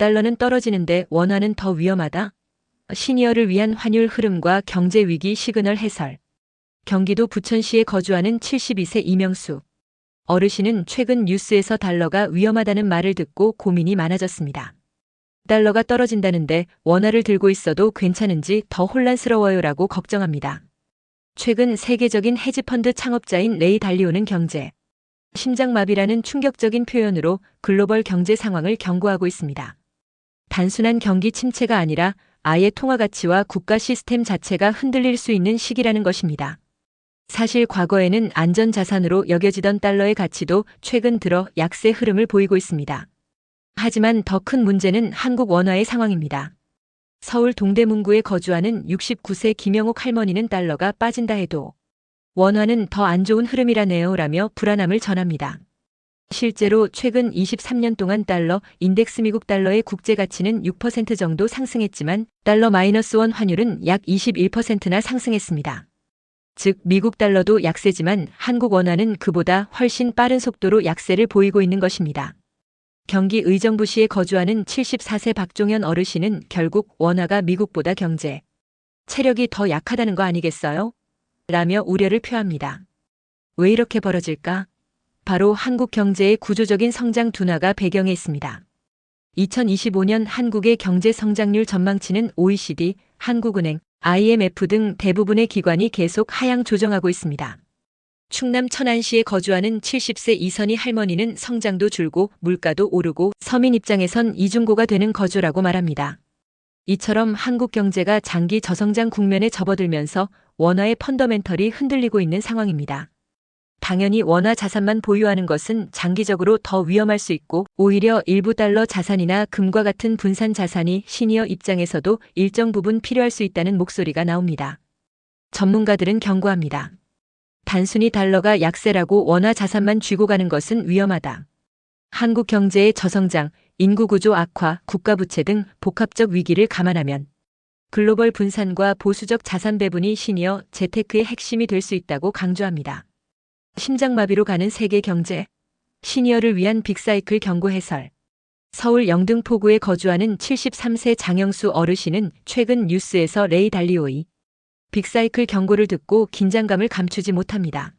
달러는 떨어지는데 원화는 더 위험하다. 시니어를 위한 환율 흐름과 경제 위기 시그널 해설. 경기도 부천시에 거주하는 72세 이명수. 어르신은 최근 뉴스에서 달러가 위험하다는 말을 듣고 고민이 많아졌습니다. 달러가 떨어진다는데 원화를 들고 있어도 괜찮은지 더 혼란스러워요라고 걱정합니다. 최근 세계적인 헤지펀드 창업자인 레이 달리오는 경제, 심장마비라는 충격적인 표현으로 글로벌 경제 상황을 경고하고 있습니다. 단순한 경기 침체가 아니라 아예 통화 가치와 국가 시스템 자체가 흔들릴 수 있는 시기라는 것입니다. 사실 과거에는 안전 자산으로 여겨지던 달러의 가치도 최근 들어 약세 흐름을 보이고 있습니다. 하지만 더 큰 문제는 한국 원화의 상황입니다. 서울 동대문구에 거주하는 69세 김영옥 할머니는 달러가 빠진다 해도 원화는 더 안 좋은 흐름이라네요 라며 불안함을 전합니다. 실제로 최근 23년 동안 달러 인덱스 미국 달러의 국제 가치는 6% 정도 상승했지만 달러 마이너스 원 환율은 약 21%나 상승했습니다. 즉 미국 달러도 약세지만 한국 원화는 그보다 훨씬 빠른 속도로 약세를 보이고 있는 것입니다. 경기 의정부시에 거주하는 74세 박종현 어르신은 결국 원화가 미국보다 경제 체력이 더 약하다는 거 아니겠어요? 라며 우려를 표합니다. 왜 이렇게 벌어질까? 바로 한국 경제의 구조적인 성장 둔화가 배경에 있습니다. 2025년 한국의 경제 성장률 전망치는 OECD, 한국은행, IMF 등 대부분의 기관이 계속 하향 조정하고 있습니다. 충남 천안시에 거주하는 70세 이선희 할머니는 성장도 줄고 물가도 오르고 서민 입장에선 이중고가 되는 거주라고 말합니다. 이처럼 한국 경제가 장기 저성장 국면에 접어들면서 원화의 펀더멘털이 흔들리고 있는 상황입니다. 당연히 원화 자산만 보유하는 것은 장기적으로 더 위험할 수 있고 오히려 일부 달러 자산이나 금과 같은 분산 자산이 시니어 입장에서도 일정 부분 필요할 수 있다는 목소리가 나옵니다. 전문가들은 경고합니다. 단순히 달러가 약세라고 원화 자산만 쥐고 가는 것은 위험하다. 한국 경제의 저성장, 인구 구조 악화, 국가 부채 등 복합적 위기를 감안하면 글로벌 분산과 보수적 자산 배분이 시니어 재테크의 핵심이 될 수 있다고 강조합니다. 심장마비로 가는 세계 경제, 시니어를 위한 빅사이클 경고 해설. 서울 영등포구에 거주하는 73세 장영수 어르신은 최근 뉴스에서 레이 달리오이 빅사이클 경고를 듣고 긴장감을 감추지 못합니다.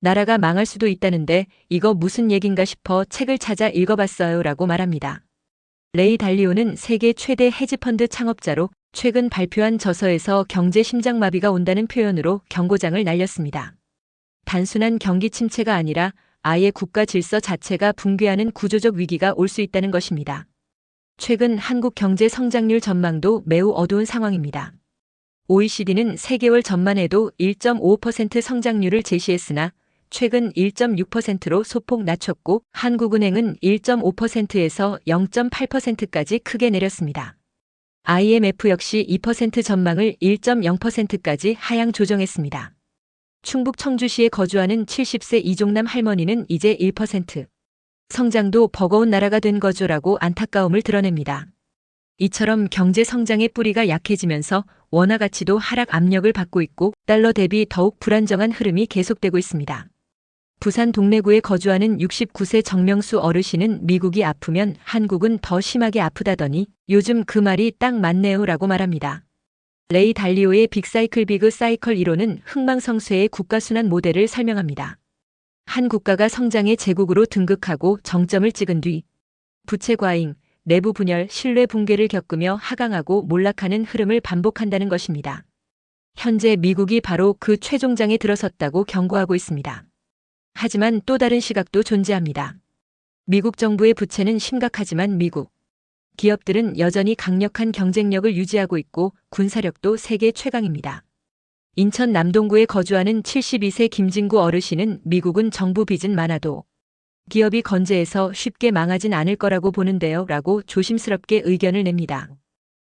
나라가 망할 수도 있다는데 이거 무슨 얘긴가 싶어 책을 찾아 읽어봤어요 라고 말합니다. 레이 달리오는 세계 최대 헤지펀드 창업자로 최근 발표한 저서에서 경제 심장마비가 온다는 표현으로 경고장을 날렸습니다. 단순한 경기 침체가 아니라 아예 국가 질서 자체가 붕괴하는 구조적 위기가 올 수 있다는 것입니다. 최근 한국 경제 성장률 전망도 매우 어두운 상황입니다. OECD는 3개월 전만 해도 1.5% 성장률을 제시했으나 최근 1.6%로 소폭 낮췄고 한국은행은 1.5%에서 0.8%까지 크게 내렸습니다. IMF 역시 2% 전망을 1.0%까지 하향 조정했습니다. 충북 청주시에 거주하는 70세 이종남 할머니는 이제 1% 성장도 버거운 나라가 된 거죠라고 안타까움을 드러냅니다. 이처럼 경제 성장의 뿌리가 약해지면서 원화 가치도 하락 압력을 받고 있고 달러 대비 더욱 불안정한 흐름이 계속되고 있습니다. 부산 동래구에 거주하는 69세 정명수 어르신은 미국이 아프면 한국은 더 심하게 아프다더니 요즘 그 말이 딱 맞네요라고 말합니다. 레이 달리오의 빅사이클 비그 사이클 이론은 흥망성쇠의 국가순환 모델을 설명합니다. 한 국가가 성장의 제국으로 등극하고 정점을 찍은 뒤 부채 과잉, 내부 분열, 신뢰 붕괴를 겪으며 하강하고 몰락하는 흐름을 반복한다는 것입니다. 현재 미국이 바로 그 최종장에 들어섰다고 경고하고 있습니다. 하지만 또 다른 시각도 존재합니다. 미국 정부의 부채는 심각하지만 미국 기업들은 여전히 강력한 경쟁력을 유지하고 있고 군사력도 세계 최강입니다. 인천 남동구에 거주하는 72세 김진구 어르신은 미국은 정부 빚은 많아도 기업이 건재해서 쉽게 망하진 않을 거라고 보는데요 라고 조심스럽게 의견을 냅니다.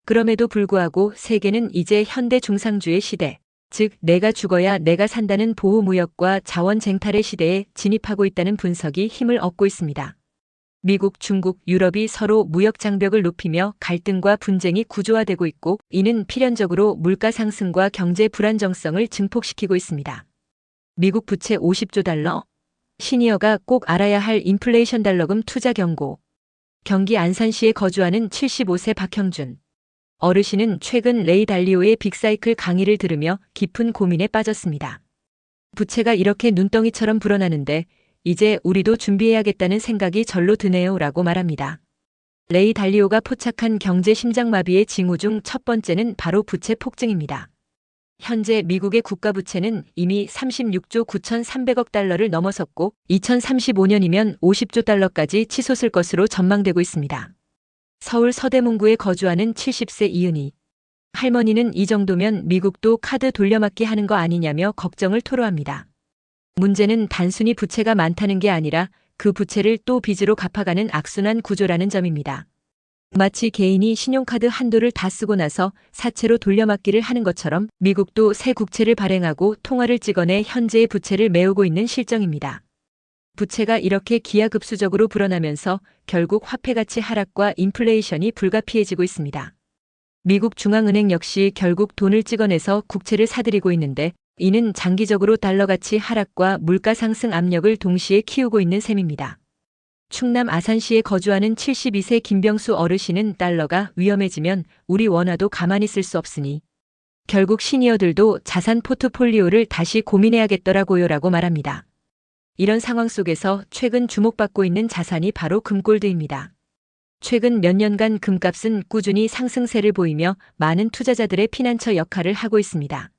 그럼에도 불구하고 세계는 이제 현대 중상주의 시대, 즉 내가 죽어야 내가 산다는 보호무역과 자원 쟁탈의 시대에 진입하고 있다는 분석이 힘을 얻고 있습니다. 미국, 중국, 유럽이 서로 무역 장벽을 높이며 갈등과 분쟁이 구조화되고 있고 이는 필연적으로 물가 상승과 경제 불안정성을 증폭시키고 있습니다. 미국 부채 50조 달러, 시니어가 꼭 알아야 할 인플레이션 달러금 투자 경고. 경기 안산시에 거주하는 75세 박형준. 어르신은 최근 레이 달리오의 빅사이클 강의를 들으며 깊은 고민에 빠졌습니다. 부채가 이렇게 눈덩이처럼 불어나는데 이제 우리도 준비해야겠다는 생각이 절로 드네요 라고 말합니다. 레이 달리오가 포착한 경제 심장마비의 징후 중 첫 번째는 바로 부채 폭증입니다. 현재 미국의 국가 부채는 이미 36조 9,300억 달러를 넘어섰고 2035년이면 50조 달러까지 치솟을 것으로 전망되고 있습니다. 서울 서대문구에 거주하는 70세 이은희. 할머니는 이 정도면 미국도 카드 돌려막기 하는 거 아니냐며 걱정을 토로합니다. 문제는 단순히 부채가 많다는 게 아니라 그 부채를 또 빚으로 갚아가는 악순환 구조라는 점입니다. 마치 개인이 신용카드 한도를 다 쓰고 나서 사채로 돌려막기를 하는 것처럼 미국도 새 국채를 발행하고 통화를 찍어내 현재의 부채를 메우고 있는 실정입니다. 부채가 이렇게 기하급수적으로 불어나면서 결국 화폐가치 하락과 인플레이션이 불가피해지고 있습니다. 미국 중앙은행 역시 결국 돈을 찍어내서 국채를 사들이고 있는데 이는 장기적으로 달러 가치 하락과 물가 상승 압력을 동시에 키우고 있는 셈입니다. 충남 아산시에 거주하는 72세 김병수 어르신은 달러가 위험해지면 우리 원화도 가만히 쓸수 없으니 결국 시니어들도 자산 포트폴리오를 다시 고민해야겠더라고요라고 말합니다. 이런 상황 속에서 최근 주목받고 있는 자산이 바로 금골드입니다. 최근 몇 년간 금값은 꾸준히 상승세를 보이며 많은 투자자들의 피난처 역할을 하고 있습니다.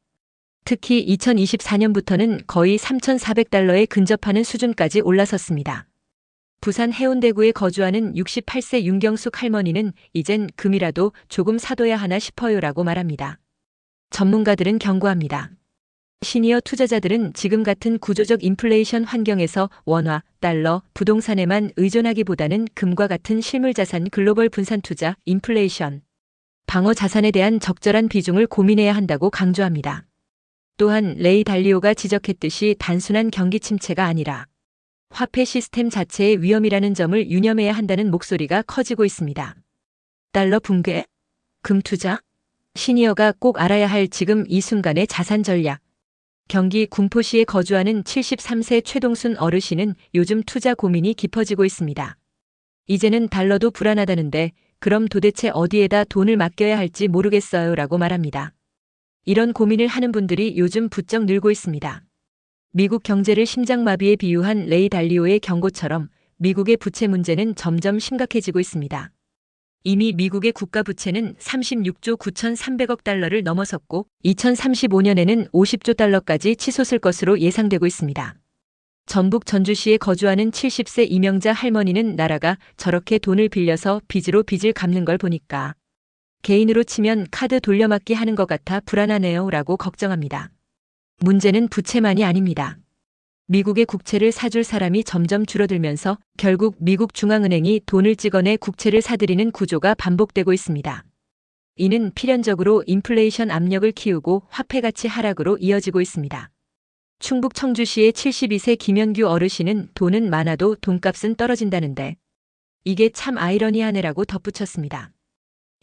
특히 2024년부터는 거의 3,400달러에 근접하는 수준까지 올라섰습니다. 부산 해운대구에 거주하는 68세 윤경숙 할머니는 이젠 금이라도 조금 사둬야 하나 싶어요라고 말합니다. 전문가들은 경고합니다. 시니어 투자자들은 지금 같은 구조적 인플레이션 환경에서 원화, 달러, 부동산에만 의존하기보다는 금과 같은 실물 자산 글로벌 분산 투자, 인플레이션, 방어 자산에 대한 적절한 비중을 고민해야 한다고 강조합니다. 또한 레이 달리오가 지적했듯이 단순한 경기 침체가 아니라 화폐 시스템 자체의 위험이라는 점을 유념해야 한다는 목소리가 커지고 있습니다. 달러 붕괴, 금 투자, 시니어가 꼭 알아야 할 지금 이 순간의 자산 전략. 경기 군포시에 거주하는 73세 최동순 어르신은 요즘 투자 고민이 깊어지고 있습니다. 이제는 달러도 불안하다는데 그럼 도대체 어디에다 돈을 맡겨야 할지 모르겠어요 라고 말합니다. 이런 고민을 하는 분들이 요즘 부쩍 늘고 있습니다. 미국 경제를 심장마비에 비유한 레이 달리오의 경고처럼 미국의 부채 문제는 점점 심각해지고 있습니다. 이미 미국의 국가 부채는 36조 9,300억 달러를 넘어섰고 2035년에는 50조 달러까지 치솟을 것으로 예상되고 있습니다. 전북 전주시에 거주하는 70세 이명자 할머니는 나라가 저렇게 돈을 빌려서 빚으로 빚을 갚는 걸 보니까 개인으로 치면 카드 돌려막기 하는 것 같아 불안하네요 라고 걱정합니다. 문제는 부채만이 아닙니다. 미국의 국채를 사줄 사람이 점점 줄어들면서 결국 미국 중앙은행이 돈을 찍어내 국채를 사들이는 구조가 반복되고 있습니다. 이는 필연적으로 인플레이션 압력을 키우고 화폐 가치 하락으로 이어지고 있습니다. 충북 청주시의 72세 김현규 어르신은 돈은 많아도 돈값은 떨어진다는데 이게 참 아이러니하네라고 덧붙였습니다.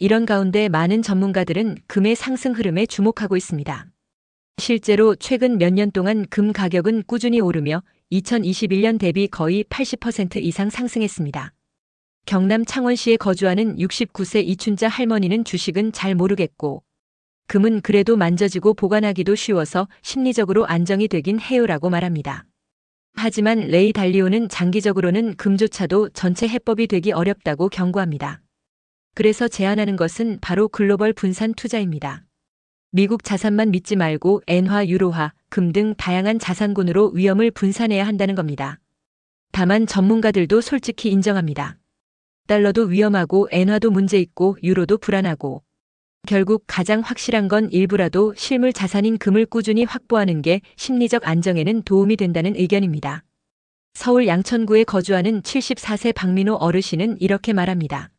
이런 가운데 많은 전문가들은 금의 상승 흐름에 주목하고 있습니다. 실제로 최근 몇 년 동안 금 가격은 꾸준히 오르며 2021년 대비 거의 80% 이상 상승했습니다. 경남 창원시에 거주하는 69세 이춘자 할머니는 주식은 잘 모르겠고 금은 그래도 만져지고 보관하기도 쉬워서 심리적으로 안정이 되긴 해요라고 말합니다. 하지만 레이 달리오는 장기적으로는 금조차도 전체 해법이 되기 어렵다고 경고합니다. 그래서 제안하는 것은 바로 글로벌 분산 투자입니다. 미국 자산만 믿지 말고 엔화, 유로화, 금 등 다양한 자산군으로 위험을 분산해야 한다는 겁니다. 다만 전문가들도 솔직히 인정합니다. 달러도 위험하고 엔화도 문제 있고 유로도 불안하고 결국 가장 확실한 건 일부라도 실물 자산인 금을 꾸준히 확보하는 게 심리적 안정에는 도움이 된다는 의견입니다. 서울 양천구에 거주하는 74세 박민호 어르신은 이렇게 말합니다.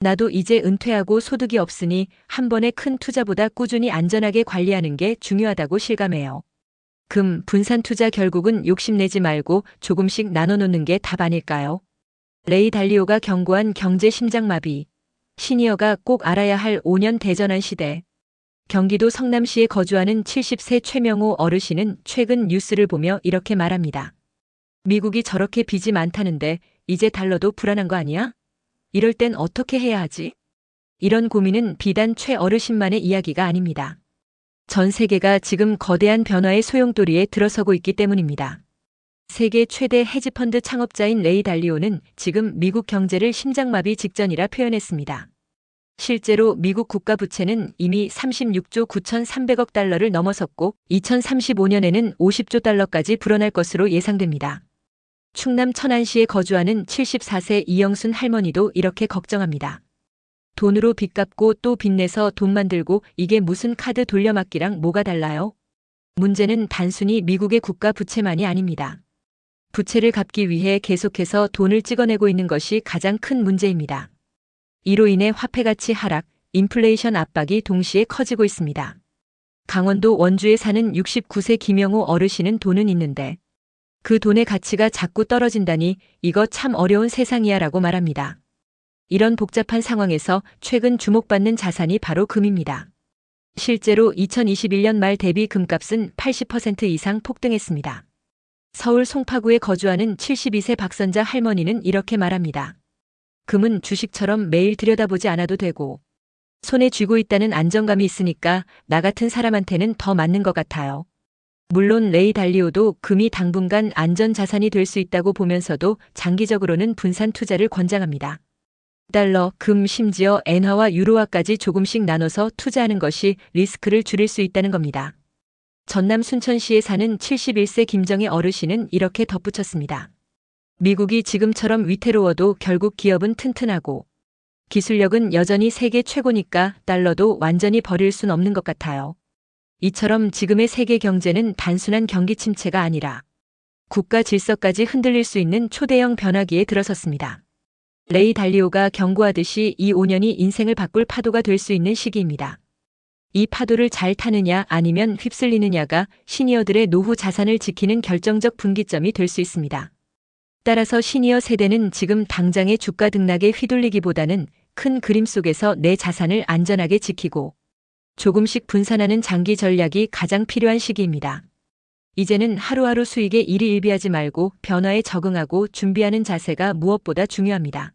나도 이제 은퇴하고 소득이 없으니 한 번의 큰 투자보다 꾸준히 안전하게 관리하는 게 중요하다고 실감해요. 금, 분산 투자 결국은 욕심내지 말고 조금씩 나눠놓는 게 답 아닐까요? 레이 달리오가 경고한 경제 심장마비. 시니어가 꼭 알아야 할 5년 대전환 시대. 경기도 성남시에 거주하는 70세 최명호 어르신은 최근 뉴스를 보며 이렇게 말합니다. 미국이 저렇게 빚이 많다는데 이제 달러도 불안한 거 아니야? 이럴 땐 어떻게 해야 하지? 이런 고민은 비단 최 어르신만의 이야기가 아닙니다. 전 세계가 지금 거대한 변화의 소용돌이에 들어서고 있기 때문입니다. 세계 최대 헤지펀드 창업자인 레이 달리오는 지금 미국 경제를 심장마비 직전이라 표현했습니다. 실제로 미국 국가 부채는 이미 36조 9,300억 달러를 넘어섰고 2035년에는 50조 달러까지 불어날 것으로 예상됩니다. 충남 천안시에 거주하는 74세 이영순 할머니도 이렇게 걱정합니다. 돈으로 빚 갚고 또 빚내서 돈 만들고 이게 무슨 카드 돌려막기랑 뭐가 달라요? 문제는 단순히 미국의 국가 부채만이 아닙니다. 부채를 갚기 위해 계속해서 돈을 찍어내고 있는 것이 가장 큰 문제입니다. 이로 인해 화폐 가치 하락, 인플레이션 압박이 동시에 커지고 있습니다. 강원도 원주에 사는 69세 김영호 어르신은 돈은 있는데 그 돈의 가치가 자꾸 떨어진다니 이거 참 어려운 세상이야 라고 말합니다. 이런 복잡한 상황에서 최근 주목받는 자산이 바로 금입니다. 실제로 2021년 말 대비 금값은 80% 이상 폭등했습니다. 서울 송파구에 거주하는 72세 박선자 할머니는 이렇게 말합니다. 금은 주식처럼 매일 들여다보지 않아도 되고 손에 쥐고 있다는 안정감이 있으니까 나 같은 사람한테는 더 맞는 것 같아요. 물론 레이 달리오도 금이 당분간 안전 자산이 될 수 있다고 보면서도 장기적으로는 분산 투자를 권장합니다. 달러, 금, 심지어 엔화와 유로화까지 조금씩 나눠서 투자하는 것이 리스크를 줄일 수 있다는 겁니다. 전남 순천시에 사는 71세 김정희 어르신은 이렇게 덧붙였습니다. 미국이 지금처럼 위태로워도 결국 기업은 튼튼하고 기술력은 여전히 세계 최고니까 달러도 완전히 버릴 순 없는 것 같아요. 이처럼 지금의 세계 경제는 단순한 경기 침체가 아니라 국가 질서까지 흔들릴 수 있는 초대형 변화기에 들어섰습니다. 레이 달리오가 경고하듯이 이 5년이 인생을 바꿀 파도가 될 수 있는 시기입니다. 이 파도를 잘 타느냐 아니면 휩쓸리느냐가 시니어들의 노후 자산을 지키는 결정적 분기점이 될 수 있습니다. 따라서 시니어 세대는 지금 당장의 주가 등락에 휘둘리기보다는 큰 그림 속에서 내 자산을 안전하게 지키고 조금씩 분산하는 장기 전략이 가장 필요한 시기입니다. 이제는 하루하루 수익에 일희일비하지 말고 변화에 적응하고 준비하는 자세가 무엇보다 중요합니다.